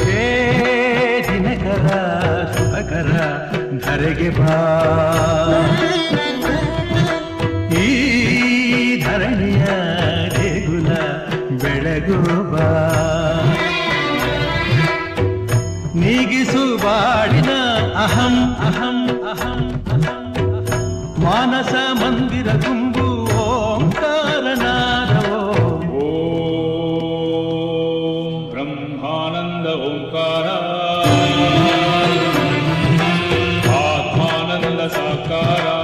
ಹೇ ದಿನಕರ ಶುಭಕರ ಧರೆಗೆ ಬಾ ಈ ಧರಣಿಯ ದೇಗುಲ ಬೆಳಗು ಬಾ ನೀಗಿಸು ಬಾಡಿನ ಅಹಂ ಅಹಂ ಅಹಂ ಅಹಂ ಮಾನಸ ಮಂದಿರ ತುಂಬು ஓங்காரா ஆத்மானந்த சாக்காரா.